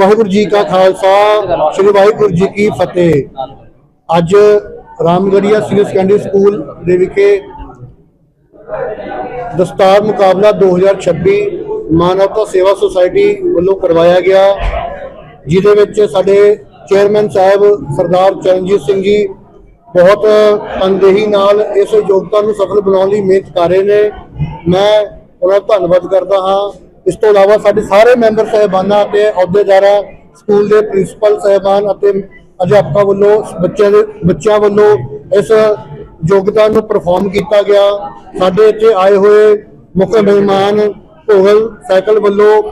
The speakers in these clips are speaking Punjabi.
ਵਾਹਿਗੁਰੂ ਜੀ ਕਾ ਖਾਲਸਾ, ਸ੍ਰੀ ਵਾਹਿਗੁਰੂ ਜੀ ਕੀ ਫਤਿਹ। ਅੱਜ ਰਾਮਗੜੀਆ ਸੀਨੀਅਰ ਸੈਕੰਡਰੀ ਸਕੂਲ ਦੇ ਵਿਖੇ ਦਸਤਾਰ ਮੁਕਾਬਲਾ 2026 ਮਾਨਵਤਾ ਸੇਵਾ ਸੁਸਾਇਟੀ ਵੱਲੋਂ ਕਰਵਾਇਆ ਗਿਆ, ਜਿਹਦੇ ਵਿੱਚ ਸਾਡੇ ਚੇਅਰਮੈਨ ਸਾਹਿਬ ਸਰਦਾਰ ਚਰਨਜੀਤ ਸਿੰਘ ਜੀ ਬਹੁਤ ਤਨਦੇਹੀ ਨਾਲ ਇਸ ਯੋਗਤਾ ਨੂੰ ਸਫਲ ਬਣਾਉਣ ਲਈ ਮਿਹਨਤ ਕਰ ਰਹੇ ਨੇ। ਮੈਂ ਉਹਨਾਂ ਦਾ ਧੰਨਵਾਦ ਕਰਦਾ ਹਾਂ। ਇਸ ਤੋਂ ਇਲਾਵਾ ਸਾਡੇ ਸਾਰੇ ਮੈਂਬਰ ਸਾਹਿਬਾਨਾਂ ਅਤੇ ਅਹੁਦੇਦਾਰਾਂ, ਸਕੂਲ ਦੇ ਪ੍ਰਿੰਸੀਪਲ ਸਾਹਿਬਾਨ ਅਤੇ ਅਧਿਆਪਕਾਂ ਵੱਲੋਂ, ਬੱਚਿਆਂ ਦੇ, ਬੱਚਿਆਂ ਵੱਲੋਂ ਇਸ ਯੋਗਤਾ ਨੂੰ ਪਰਫਾਰਮ ਕੀਤਾ ਗਿਆ। ਸਾਡੇ ਇੱਥੇ ਆਏ ਹੋਏ ਮੁੱਖ ਮਹਿਮਾਨ ਭੋਗਲ ਸਾਈਕਲ ਵੱਲੋਂ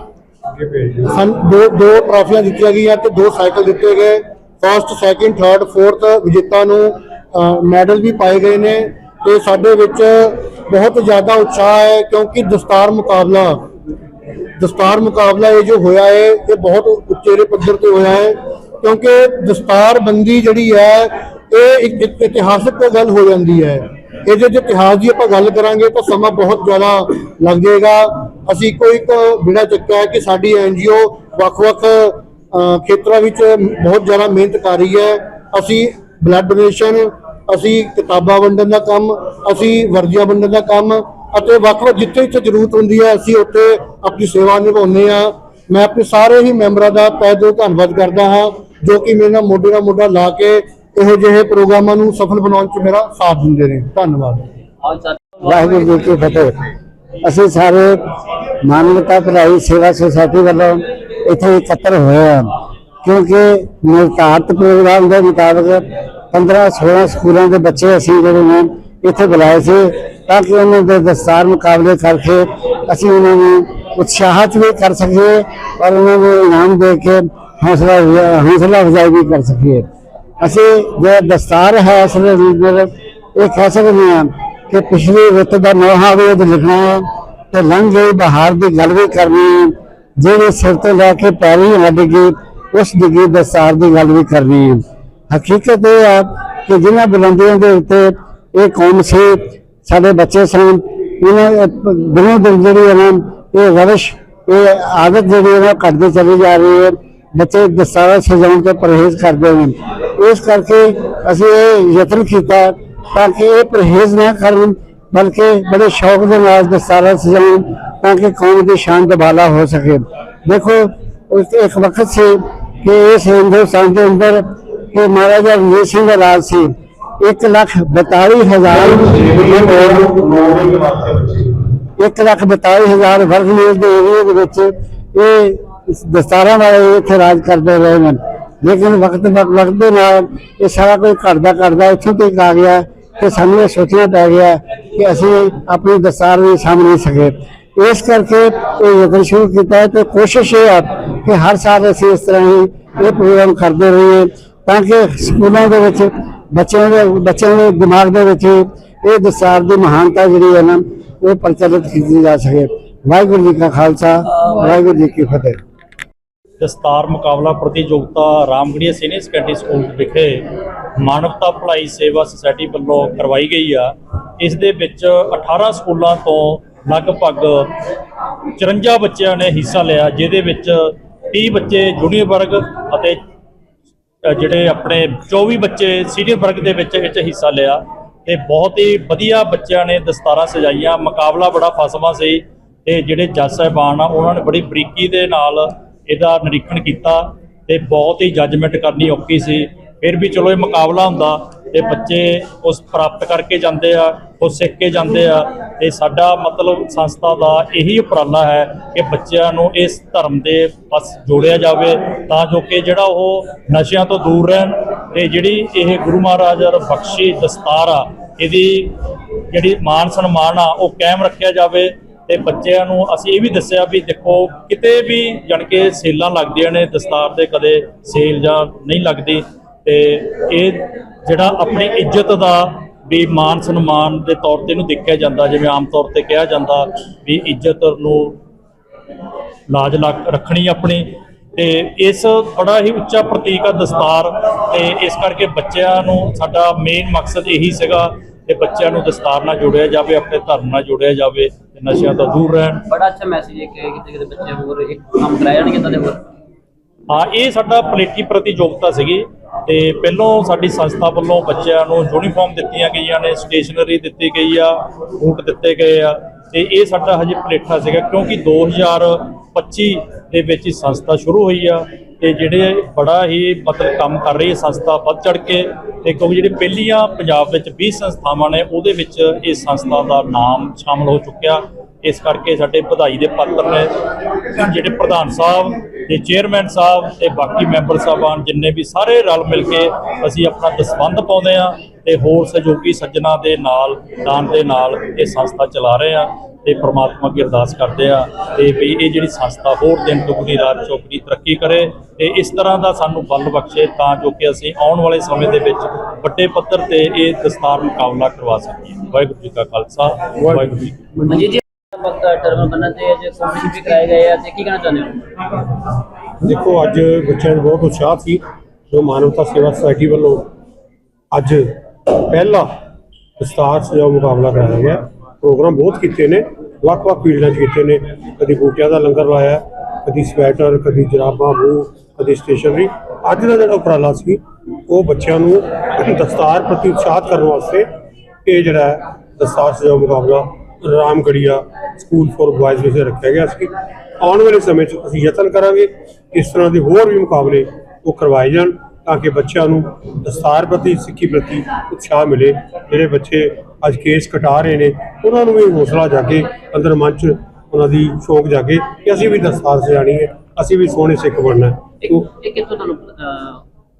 ਸਨ ਦੋ ਦੋ ਟਰਾਫੀਆਂ ਦਿੱਤੀਆਂ ਗਈਆਂ ਤੇ ਦੋ ਸਾਈਕਲ ਦਿੱਤੇ ਗਏ। ਫਸਟ ਸੈਕਿੰਡ ਥਰਡ ਫੋਰਥ ਵਿਜੇਤਾ ਨੂੰ ਮੈਡਲ ਵੀ ਪਾਏ ਗਏ ਨੇ ਤੇ ਸਾਡੇ ਵਿੱਚ ਬਹੁਤ ਜ਼ਿਆਦਾ ਉਤਸ਼ਾਹ ਹੈ ਕਿਉਂਕਿ ਦਸਤਾਰ ਮੁਕਾਬਲਾ ਦਸਤਾਰ ਮੁਕਾਬਲਾ ਇਹ ਜੋ ਹੋਇਆ ਹੈ, ਇਹ ਬਹੁਤ ਉੱਚੇਰੇ ਪੱਧਰ ਤੇ ਹੋਇਆ ਹੈ, ਕਿਉਂਕਿ ਦਸਤਾਰ ਬੰਦੀ ਜਿਹੜੀ ਹੈ, ਇਹ ਇੱਕ ਇਤਿਹਾਸਕ ਗੱਲ ਹੋ ਜਾਂਦੀ ਹੈ। ਇਹਦੇ ਜੇ ਇਤਿਹਾਸ ਦੀ ਆਪਾਂ ਗੱਲ ਕਰਾਂਗੇ ਤਾਂ ਸਮਾਂ ਬਹੁਤ ਜ਼ਿਆਦਾ ਲੱਗ ਜਾਏਗਾ ਅਸੀਂ ਕੋਈ ਇੱਕ ਬਿੜਾ ਚੱਕਿਆ ਹੈ ਕਿ ਸਾਡੀ ਐਨਜੀਓ ਵੱਖ-ਵੱਖ ਖੇਤਰਾਂ ਵਿੱਚ ਬਹੁਤ ਜ਼ਿਆਦਾ ਮਿਹਨਤ ਕਰ ਰਹੀ ਹੈ। ਅਸੀਂ ਬਲੱਡ ਡੋਨੇਸ਼ਨ, ਅਸੀਂ ਕਿਤਾਬਾਂ ਵੰਡਣ ਦਾ ਕੰਮ, ਅਸੀਂ ਵਰਦੀਆਂ ਵੰਡਣ ਦਾ ਕੰਮ ਅਤੇ ਵੱਖ-ਵੱਖ ਜਿੱਥੇ ਜਿੱਥੇ ਜ਼ਰੂਰਤ ਹੁੰਦੀ ਹੈ, ਅਸੀਂ ਉੱਥੇ ਆਪਣੀ ਸੇਵਾ ਨਿਭਾਉਂਦੇ ਹਾਂ। ਮੈਂ ਆਪਣੇ ਸਾਰੇ ਹੀ ਮੈਂਬਰਾਂ ਦਾ ਤਹਿ ਦਿਲੋਂ ਧੰਨਵਾਦ ਕਰਦਾ ਹਾਂ, ਜੋ ਕਿ ਮੇਰੇ ਨਾਲ ਮੋਢੇ ਨਾਲ ਮੋਢਾ ਲਾ ਕੇ ਇਹੋ ਜਿਹੇ ਪ੍ਰੋਗਰਾਮਾਂ ਨੂੰ ਸਫਲ ਬਣਾਉਣ 'ਚ ਮੇਰਾ ਸਾਥ ਦਿੰਦੇ ਨੇ। ਧੰਨਵਾਦ। ਵਾਹਿਗੁਰੂ ਜੀ ਕੀ ਫਤਿਹ। ਅਸੀਂ ਸਾਰੇ ਮਾਨਵਤਾ ਭਲਾਈ ਸੇਵਾ ਸੁਸਾਇਟੀ ਵੱਲੋਂ ਇੱਥੇ ਇਕੱਤਰ ਹੋਏ ਹਾਂ, ਕਿਉਂਕਿ ਨਿਰਧਾਰਤ ਪ੍ਰੋਗਰਾਮ ਦੇ ਮੁਤਾਬਕ 15 16 ਸਕੂਲਾਂ ਦੇ ਬੱਚੇ ਅਸੀਂ ਜਿਹੜੇ ਨੇ ਇੱਥੇ ਬੁਲਾਏ ਸੀ ਤਾਂ ਕਿ ਉਹਨਾਂ ਦੇ ਦਸਤਾਰ ਮੁਕਾਬਲੇ ਕਰਕੇ ਅਸੀਂ ਉਹਨਾਂ ਨੂੰ ਉਤਸ਼ਾਹਿਤ ਵੀ ਕਰ ਸਕੀਏ ਔਰ ਉਹਨਾਂ ਨੂੰ ਇਨਾਮ ਦੇ ਕੇ ਹੌਸਲਾ ਹੌਸਲਾ ਅਫਜ਼ਾਈ ਵੀ ਕਰ ਸਕੀਏ। ਅਸੀਂ ਜੋ ਦਸਤਾਰ ਹੈ ਅਸਲ ਵਿੱਚ ਇਹ ਕਹਿ ਸਕਦੇ ਹਾਂ ਕਿ ਪਿਛਲੀ ਰੁੱਤ ਦਾ ਨੋਹਾ ਵੀ ਉਹਦੇ ਲਿਖਣਾ ਹੈ ਤੇ ਲੰਘ ਗਈ ਬਹਾਰ ਦੀ ਗੱਲ ਵੀ ਕਰਨੀ ਹੈ। ਜਿਹੜੇ ਸਿਰ ਤੋਂ ਲੈ ਕੇ ਪੈਰੀ ਹੱਡ ਗਈ, ਉਸ ਡਿੱਗੀ ਦਸਤਾਰ ਦੀ ਗੱਲ ਵੀ ਕਰਨੀ ਹੈ। ਹਕੀਕਤ ਇਹ ਹੈ ਕਿ ਜਿਨ੍ਹਾਂ ਬੁਲੰਦੀਆਂ ਦੇ ਉੱਤੇ ਇਹ ਕੌਮ ਸੀ, ਸਾਡੇ ਬੱਚੇ ਸਨ, ਇਹਨਾਂ ਦਿਨੋਂ ਦਿਨ ਜਿਹੜੀ ਹੈ ਇਹ ਰਵਿਸ਼, ਇਹ ਆਦਤ ਜਿਹੜੀ ਹੈ ਨਾ, ਘਟਦੀ ਚਲੀ ਜਾ ਰਹੀ ਹੈ, ਬੱਚੇ ਦਸਤਾਰਾਂ ਸਜਾਉਣ ਤੋਂ ਪਰਹੇਜ਼ ਕਰਦੇ ਨੇ। ਇਸ ਕਰਕੇ ਅਸੀਂ ਇਹ ਯਤਨ ਕੀਤਾ ਤਾਂ ਕਿ ਇਹ ਪਰਹੇਜ਼ ਨਾ ਕਰਨ, ਬਲਕਿ ਬੜੇ ਸ਼ੌਕ ਦੇ ਨਾਲ ਦਸਤਾਰਾ ਸਜਾਉਣ, ਤਾਂ ਕਿ ਕੌਮ ਦੀ ਸ਼ਾਨ ਦੁਬਾਲਾ ਹੋ ਸਕੇ। ਦੇਖੋ, ਉਸ ਇੱਕ ਵਕਤ ਸੀ ਕਿ ਇਸ ਹਿੰਦੁਸਤਾਨ ਦੇ ਅੰਦਰ ਕਿ ਮਹਾਰਾਜਾ ਰਣਜੀਤ ਸਿੰਘ ਦਾ ਰਾਜ ਸੀ। 1 ਲੱਖ 42 ਹਜ਼ਾਰ ਇੱਕ ਲੱਖ 42 ਹਜ਼ਾਰ ਵਰਗ ਮੀਲ ਦੇ ਏਰੀਏ ਦੇ ਵਿੱਚ ਇਹ ਦਸਤਾਰਾਂ ਵਾਲੇ ਇੱਥੇ ਰਾਜ ਕਰਦੇ ਰਹੇ ਨੇ ਲੇਕਿਨ ਵਕਤ ਵਕਤ ਦੇ ਨਾਲ ਇਹ ਸਾਰਾ ਕੁਝ ਘਟਦਾ ਘਟਦਾ ਇੱਥੋਂ ਤੱਕ ਆ ਗਿਆ ਕਿ ਸਾਨੂੰ ਇਹ ਸੋਚਣਾ ਪੈ ਗਿਆ ਕਿ ਅਸੀਂ ਆਪਣੀ ਦਸਤਾਰ ਵੀ ਸਾਂਭ ਨਹੀਂ ਸਕੇ। ਇਸ ਕਰਕੇ ਇਹ ਯਤਨ ਸ਼ੁਰੂ ਕੀਤਾ ਹੈ ਤੇ ਕੋਸ਼ਿਸ਼ ਇਹ ਹੈ ਕਿ ਹਰ ਸਾਲ ਅਸੀਂ ਇਸ ਤਰ੍ਹਾਂ ਹੀ ਇਹ ਪ੍ਰੋਗਰਾਮ ਕਰਦੇ ਰਹੀਏ ਤਾਂ ਕਿ ਸਕੂਲਾਂ ਦੇ ਵਿੱਚ ਬੱਚਿਆਂ ਦੇ ਬੱਚਿਆਂ ਦੇ ਦਿਮਾਗ ਦੇ ਵਿੱਚ ਇਹ ਦਸਤਾਰ ਦੀ ਮਹਾਨਤਾ ਜਿਹੜੀ ਹੈ ਨਾ ਉਹ ਪ੍ਰਚਲਿਤ ਕੀਤੀ ਜਾ ਸਕੇ। ਵਾਹਿਗੁਰੂ ਜੀ ਕਾ ਖਾਲਸਾ, ਵਾਹਿਗੁਰੂ ਜੀ ਕੀ ਫਤਿਹ। ਦਸਤਾਰ ਮੁਕਾਬਲਾ ਪ੍ਰਤੀਯੋਗਤਾ ਰਾਮਗੜੀਆ ਸੀਨੀਅਰ ਸੈਕੰਡਰੀ ਸਕੂਲ ਵਿਖੇ ਮਾਨਵਤਾ ਭਲਾਈ ਸੇਵਾ ਸੁਸਾਇਟੀ ਵੱਲੋਂ ਕਰਵਾਈ ਗਈ ਆ। ਇਸ ਦੇ ਵਿੱਚ 18 ਸਕੂਲਾਂ ਤੋਂ ਲਗਭਗ 54 ਬੱਚਿਆਂ ਨੇ ਹਿੱਸਾ ਲਿਆ, ਜਿਹਦੇ ਵਿੱਚ 30 ਬੱਚੇ ਜੂਨੀਅਰ ਵਰਗ ਅਤੇ ਜਿਹੜੇ ਆਪਣੇ 24 ਬੱਚੇ ਸੀਨੀਅਰ ਵਰਗ ਦੇ ਵਿੱਚ ਇਹ 'ਚ ਹਿੱਸਾ ਲਿਆ। ਤੇ ਬਹੁਤ ਹੀ ਵਧੀਆ ਬੱਚਿਆਂ ਨੇ ਦਸਤਾਰਾਂ ਸਜਾਈਆਂ। ਮੁਕਾਬਲਾ ਬੜਾ ਫਸਵਾ ਸੀ ਤੇ ਜਿਹੜੇ ਜੱਜ ਸਾਹਿਬਾਨ ਆ, ਉਹਨਾਂ ਨੇ ਬੜੀ ਬਰੀਕੀ ਦੇ ਨਾਲ ਇਹਦਾ ਨਿਰੀਖਣ ਕੀਤਾ ਤੇ ਬਹੁਤ ਹੀ ਜੱਜਮੈਂਟ ਕਰਨੀ ਔਖੀ ਸੀ। ਫਿਰ ਵੀ ਚਲੋ ਇਹ ਮੁਕਾਬਲਾ ਹੁੰਦਾ ਤੇ ਬੱਚੇ ਉਸ ਪ੍ਰਾਪਤ ਕਰਕੇ ਜਾਂਦੇ ਆ ਉਹ ਸਿੱਖ ਕੇ ਜਾਂਦੇ ਆ, ਤੇ ਸਾਡਾ ਮਤਲਬ ਸੰਸਥਾ ਦਾ ਇਹੀ ਉਪਰਾਲਾ ਹੈ ਕਿ ਬੱਚਿਆਂ ਨੂੰ ਇਸ ਧਰਮ ਦੇ ਪਾਸ ਜੋੜਿਆ ਜਾਵੇ, ਤਾਂ ਜੋ ਕਿ ਜਿਹੜਾ ਉਹ ਨਸ਼ਿਆਂ ਤੋਂ ਦੂਰ ਰਹਿਣ, ਤੇ ਜਿਹੜੀ ਇਹ ਗੁਰੂ ਮਹਾਰਾਜ ਦਾ ਬਖਸ਼ੀ ਦਸਤਾਰ ਆ, ਇਹਦੀ ਜਿਹੜੀ ਮਾਨ ਸਨਮਾਨ ਆ, ਉਹ ਕਾਇਮ ਰੱਖਿਆ ਜਾਵੇ, ਤੇ ਬੱਚਿਆਂ ਨੂੰ ਅਸੀਂ ਇਹ ਵੀ ਦੱਸਿਆ ਵੀ ਦੇਖੋ, ਕਿਤੇ ਵੀ ਜਾਣੀ ਕਿ ਸੇਲਾਂ ਲੱਗਦੀਆਂ ਨੇ ਦਸਤਾਰ ਤੇ ਕਦੇ ਸੇਲ ਜਾਂ ਨਹੀਂ ਲੱਗਦੀ ਤੇ ਇਹ ਜਿਹੜਾ ਆਪਣੀ ਇੱਜ਼ਤ ਦਾ ਵੀ ਮਾਨ ਸਨਮਾਨ ਦੇ ਤੌਰ ਤੇ ਇਹਨੂੰ ਦੇਖਿਆ ਜਾਂਦਾ ਜਿਵੇਂ ਆਮ ਤੌਰ ਤੇ ਕਿਹਾ ਜਾਂਦਾ ਵੀ ਇੱਜ਼ਤ ਨੂੰ ਲਾਜ ਰੱਖਣੀ ਆਪਣੀ ਤੇ ਇਸ ਬੜਾ ਹੀ ਉੱਚਾ ਪ੍ਰਤੀਕ ਆ ਦਸਤਾਰ ਤੇ ਇਸ ਕਰਕੇ ਬੱਚਿਆਂ ਨੂੰ ਸਾਡਾ ਮੇਨ ਮਕਸਦ ਇਹੀ ਸੀਗਾ ਕਿ ਬੱਚਿਆਂ ਨੂੰ ਦਸਤਾਰ ਨਾਲ ਜੋੜਿਆ ਜਾਵੇ ਆਪਣੇ ਧਰਮ ਨਾਲ ਜੋੜਿਆ ਜਾਵੇ ਤੇ ਨਸ਼ਿਆਂ ਤੋਂ ਦੂਰ ਰਹਿਣ। ਬੜਾ ਅੱਛਾ ਮੈਸੇਜ ਹੈ ਕਿ ਕਿਤੇ ਕਿਤੇ ਬੱਚੇ ਹੋਰ ਇੱਕ ਕੰਮ ਕਰਾਇਆ ਨਹੀਂ ਕਿਤੇ ਹੋਰ? ਹਾਂ ਇਹ ਸਾਡਾ ਪਲੇਟੀ ਪ੍ਰਤੀਯੋਗਤਾ ਸੀਗੀ। ਤੇ ਪਹਿਲੋਂ ਸਾਡੀ ਸੰਸਥਾ ਵੱਲੋਂ ਬੱਚਿਆਂ ਨੂੰ ਯੂਨੀਫਾਰਮ ਦਿੱਤੀਆਂ ਗਈਆਂ ਨੇ ਸਟੇਸ਼ਨਰੀ ਦਿੱਤੀ ਗਈ ਆ, ਬੂਟ ਦਿੱਤੇ ਗਏ ਆ ਤੇ ਇਹ ਸਾਡਾ ਹਜੇ ਪਲੇਠਾ ਸੀਗਾ ਕਿਉਂਕਿ 2025 ਦੇ ਵਿੱਚ ਹੀ ਸੰਸਥਾ ਸ਼ੁਰੂ ਹੋਈ ਆ ਤੇ ਜਿਹੜੇ ਬੜਾ ਹੀ ਮਤਲਬ ਕੰਮ ਕਰ ਰਹੀ ਹੈ ਸੰਸਥਾ ਵੱਧ ਚੜ ਕੇ ਤੇ ਕਿਉਂਕਿ ਜਿਹੜੇ ਪਹਿਲੀਆਂ ਪੰਜਾਬ ਵਿੱਚ 20 ਸੰਸਥਾਵਾਂ ਨੇ ਉਹਦੇ ਵਿੱਚ ਇਹ ਸੰਸਥਾ ਦਾ ਨਾਮ ਸ਼ਾਮਲ ਹੋ ਚੁੱਕਿਆ। ਇਸ ਕਰਕੇ ਸਾਡੇ ਵਧਾਈ ਦੇ ਪਾਤਰ ਨੇ ਜਿਹੜੇ ਪ੍ਰਧਾਨ ਸਾਹਿਬ ਤੇ ਚੇਅਰਮੈਨ ਸਾਹਿਬ ਤੇ ਬਾਕੀ ਮੈਂਬਰ ਸਾਹਿਬਾਨ ਜਿੰਨੇ ਵੀ ਸਾਰੇ ਰਲ ਮਿਲ ਕੇ ਅਸੀਂ ਆਪਣਾ ਦਸਬੰਧ ਪਾਉਂਦੇ ਆ ਤੇ ਹੋਰ ਸਹਿਯੋਗੀ ਸੱਜਣਾ ਦੇ ਨਾਲ, ਦਾਨ ਦੇ ਨਾਲ ਇਹ ਸੰਸਥਾ ਚਲਾ ਰਹੇ ਆ ਤੇ ਪ੍ਰਮਾਤਮਾ ਅੱਗੇ ਅਰਦਾਸ ਕਰਦੇ ਆ ਤੇ ਵੀ ਇਹ ਜਿਹੜੀ ਸੰਸਥਾ ਹੋਰ ਦਿਨ ਦੁਗਣੀ, ਰਾਤ ਚੌਗਣੀ ਤਰੱਕੀ ਕਰੇ ਤੇ ਇਸ ਤਰ੍ਹਾਂ ਦਾ ਸਾਨੂੰ ਬਲ ਬਖਸ਼ੇ ਤਾਂ ਜੋ ਕਿ ਅਸੀਂ ਆਉਣ ਵਾਲੇ ਸਮੇਂ ਦੇ ਵਿੱਚ ਵੱਡੇ ਪੱਧਰ ਤੇ ਇਹ ਦਸਤਾਰ ਮੁਕਾਬਲਾ ਕਰਵਾ ਸਕੀਏ। ਵਾਹਿਗੁਰੂ ਜੀ ਕਾ ਖਾਲਸਾ, ਵਾਹਿਗੁਰੂ ਜੀ। ਟਰਮ ਬੰਨਣ ਤੇ ਅੱਜ ਕੰਪੀਟੀਸ਼ਨ ਵੀ ਕਰਾਏ ਗਏ ਆ ਤੇ ਕੀ ਕਹਿਣਾ ਚਾਹੁੰਦੇ ਹੋ? ਦੇਖੋ, ਅੱਜ ਬੱਚਿਆਂ ਨੂੰ ਬਹੁਤ ਉਤਸ਼ਾਹ ਸੀ ਜੋ ਮਾਨਵਤਾ ਸੇਵਾ ਸੁਸਾਇਟੀ ਵੱਲੋਂ ਅੱਜ ਪਹਿਲਾ ਦਸਤਾਰ ਸਜਾਓ ਮੁਕਾਬਲਾ ਕਰਾਇਆ ਗਿਆ। ਪ੍ਰੋਗਰਾਮ ਬਹੁਤ ਕੀਤੇ ਨੇ, ਵੱਖ-ਵੱਖ ਫੀਲਡਾਂ 'ਚ ਕੀਤੇ ਨੇ। ਕਦੀ ਬੂਟਿਆਂ ਦਾ ਲੰਗਰ ਲਾਇਆ, ਕਦੀ ਸਵੈਟਰ, ਕਦੀ ਜਰਾਬਾਂ ਬੂ ਕਦੀ ਸਟੇਸ਼ਨਰੀ। ਅੱਜ ਦਾ ਜਿਹੜਾ ਉਪਰਾਲਾ ਸੀ, ਉਹ ਬੱਚਿਆਂ ਨੂੰ ਦਸਤਾਰ ਪ੍ਰਤੀ ਉਤਸ਼ਾਹਤ ਕਰਨ ਵਾਸਤੇ ਇਹ ਜਿਹੜਾ ਹੈ ਦਸਤਾਰ ਸਜਾਓ ਮੁਕਾਬਲਾ ਰਾਮਗੜੀਆ ਸਕੂਲ ਫॉर ਬॉयਜ਼ ਵਿੱਚ ਰੱਖਿਆ ਗਿਆ ਸੀ। ਆਉਣ ਵਾਲੇ ਸਮੇਂ 'ਚ ਅਸੀਂ ਯਤਨ ਕਰਾਂਗੇ ਇਸ ਤਰ੍ਹਾਂ ਦੇ ਹੋਰ ਵੀ ਮੁਕਾਬਲੇ ਉਹ ਕਰਵਾਏ ਜਾਣ ਤਾਂ ਕਿ ਬੱਚਿਆਂ ਨੂੰ ਦਸਤਾਰ ਪ੍ਰਤੀ, ਸਿੱਖੀ ਪ੍ਰਤੀ ਉਤਸ਼ਾਹ ਮਿਲੇ। ਜਿਹੜੇ ਬੱਚੇ ਅੱਜ ਕੇਸ ਕਟਾ ਰਹੇ ਨੇ, ਉਹਨਾਂ ਨੂੰ ਵੀ ਹੌਸਲਾ ਜਾਗੇ, ਅੰਦਰ ਮਨ 'ਚ ਉਹਨਾਂ ਦੀ ਸ਼ੌਕ ਜਾਗੇ ਕਿ ਅਸੀਂ ਵੀ ਦਸਤਾਰ ਸਜਾਣੀ ਹੈ, ਅਸੀਂ ਵੀ ਸੋਹਣੇ ਸਿੱਖ ਬਣਨਾ ਹੈ। ਇਹ ਕਿੱਥੋਂ ਤੁਹਾਨੂੰ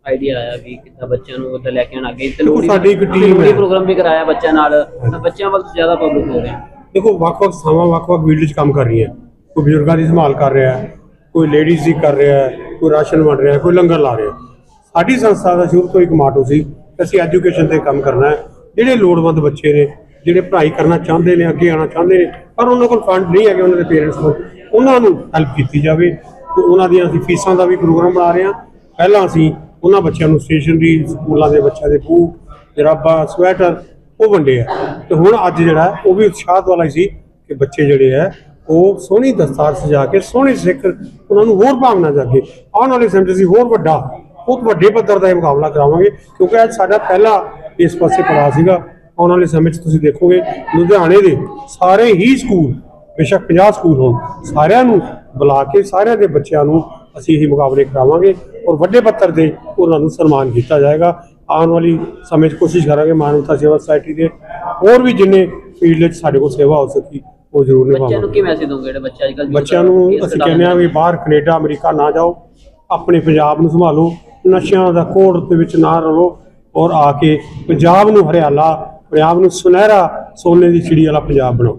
ਆਈਡੀਆ ਆਇਆ ਵੀ ਕਿੱਦਾਂ ਬੱਚਿਆਂ ਨੂੰ ਉੱਧਰ ਲੈ ਕੇ ਆਉਣਾ। ਅੱਗੇ ਤੇ ਲੋਹੜੀ ਸਾਡੀ ਇੱਕ team ਲੋਹੜੀ ਹੈ। ਪ੍ਰੋਗਰਾਮ ਵੀ ਕਰਾਇਆ ਬੱਚਿਆਂ ਨਾਲ। ਤਾਂ ਬੱਚਿਆਂ ਵੱਲ ਜ਼ਿਆਦਾ ਪਬਲਿਕ ਹੋ ਗਿਆ ਦੇਖੋ ਵੱਖ-ਵੱਖ ਥਾਵਾਂ ਵੱਖ-ਵੱਖ ਫੀਲਡ 'ਚ ਕੰਮ ਕਰ ਰਹੀਆਂ। ਕੋਈ ਬਜ਼ੁਰਗਾਂ ਦੀ ਸੰਭਾਲ ਕਰ ਰਿਹਾ ਹੈ ਕੋਈ ਲੇਡੀਜ਼ ਦੀ ਕਰ ਰਿਹਾ ਹੈ ਕੋਈ ਰਾਸ਼ਨ ਵੰਡ ਰਿਹਾ ਹੈ ਕੋਈ ਲੰਗਰ ਲਾ ਰਿਹਾ ਹੈ। ਸਾਡੀ ਸੰਸਥਾ ਦਾ ਸ਼ੁਰੂ ਤੋਂ ਇੱਕ ਮਾਟੋ ਸੀ ਕਿ ਅਸੀਂ ਐਜੂਕੇਸ਼ਨ ਤੇ ਕੰਮ ਕਰਨਾ ਹੈ। ਜਿਹੜੇ ਲੋੜਵੰਦ ਬੱਚੇ ਨੇ ਜਿਹੜੇ ਪੜ੍ਹਾਈ ਕਰਨਾ ਚਾਹੁੰਦੇ ਨੇ ਅੱਗੇ ਆਉਣਾ ਚਾਹੁੰਦੇ ਨੇ ਪਰ ਉਹਨਾਂ ਕੋਲ ਫੰਡ ਨਹੀਂ ਹੈਗੇ ਉਹਨਾਂ ਦੇ ਪੇਰੈਂਟਸ ਕੋਲ। ਉਹਨਾਂ ਨੂੰ ਹੈਲਪ ਕੀਤੀ ਜਾਵੇ ਤੇ ਉਹਨਾਂ ਦੀਆਂ ਅਸੀਂ ਫੀਸਾਂ ਦਾ ਵੀ ਪ੍ਰੋਗਰਾਮ ਬਣਾ ਰਹੇ ਹਾਂ। ਪਹਿਲਾਂ ਅਸੀਂ ਉਹਨਾਂ ਬੱਚਿਆਂ ਨੂੰ ਸਟੇਸ਼ਨਰੀ ਸਕੂਲਾਂ ਦੇ ਬੱਚਿਆਂ ਦੇ ਬੂਟ, ਜਰਾਬਾਂ, ਸਵੈਟਰ, ਉਹ ਵੰਡੇ ਆ। ਤੇ ਹੁਣ ਅੱਜ ਜਿਹੜਾ ਉਹ ਵੀ ਉਤਸ਼ਾਹਤ ਵਾਲਾ ਹੀ ਸੀ ਕਿ ਬੱਚੇ ਜਿਹੜੇ ਆ ਉਹ ਸੋਹਣੀ ਦਸਤਾਰ ਸਜਾ ਕੇ, ਸੋਹਣੇ ਸਿੱਖ ਉਹਨਾਂ ਨੂੰ ਹੋਰ ਭਾਵਨਾ ਜਾਗੇ। ਆਉਣ ਵਾਲੇ ਸਮੇਂ 'ਚ ਅਸੀਂ ਹੋਰ ਵੱਡਾ, ਬਹੁਤ ਵੱਡੇ ਪੱਧਰ ਦਾ ਇਹ ਮੁਕਾਬਲਾ ਕਰਾਵਾਂਗੇ, ਕਿਉਂਕਿ ਅੱਜ ਸਾਡਾ ਪਹਿਲਾ ਇਸ ਪਾਸੇ ਪੜਾ ਸੀਗਾ। ਆਉਣ ਵਾਲੇ ਸਮੇਂ 'ਚ ਤੁਸੀਂ ਦੇਖੋਗੇ, ਲੁਧਿਆਣੇ ਦੇ ਸਾਰੇ ਹੀ ਸਕੂਲ, ਬੇਸ਼ੱਕ 50 ਸਕੂਲ ਹੋਣ, ਸਾਰਿਆਂ ਨੂੰ ਬੁਲਾ ਕੇ, ਸਾਰਿਆਂ ਦੇ ਬੱਚਿਆਂ ਨੂੰ ਅਸੀਂ ਇਹ ਮੁਕਾਬਲੇ ਕਰਾਵਾਂਗੇ ਔਰ ਵੱਡੇ ਪੱਧਰ ਤੇ ਉਹਨਾਂ ਨੂੰ ਸਨਮਾਨ ਕੀਤਾ ਜਾਏਗਾ। ਆਉਣ ਵਾਲੀ ਸਮੇਂ 'ਚ ਕੋਸ਼ਿਸ਼ ਕਰਾਂਗੇ ਮਾਨਵਤਾ ਸੇਵਾ ਸੁਸਾਇਟੀ ਦੇ ਹੋਰ ਵੀ ਜਿੰਨੇ ਫੀਲਡ 'ਚ ਸਾਡੇ ਕੋਲ ਸੇਵਾ ਹੋ ਸਕੀ ਉਹ ਜ਼ਰੂਰ ਬੱਚਿਆਂ ਨੂੰ ਨਿਭਾਵਾਂਗੇ ਕੀ ਮੈਸੇਜ ਦੋਗੇ ਜਿਹੜੇ ਬੱਚੇ ਅੱਜਕੱਲ ਬੱਚਿਆਂ ਨੂੰ ਅਸੀਂ ਕਹਿੰਦੇ ਹਾਂ ਵੀ ਬਾਹਰ ਕੈਨੇਡਾ ਅਮਰੀਕਾ ਨਾ ਜਾਓ ਆਪਣੇ ਪੰਜਾਬ ਨੂੰ ਸੰਭਾਲੋ ਨਸ਼ਿਆਂ ਦਾ ਕੋੜ ਦੇ ਵਿੱਚ ਨਾ ਰਹੋ ਔਰ ਆ ਕੇ ਪੰਜਾਬ ਨੂੰ ਹਰਿਆਲਾ ਪੰਜਾਬ ਨੂੰ ਸੁਨਹਿਰਾ ਸੋਨੇ ਦੀ ਚਿੜੀ ਵਾਲਾ ਪੰਜਾਬ ਬਣਾਓ।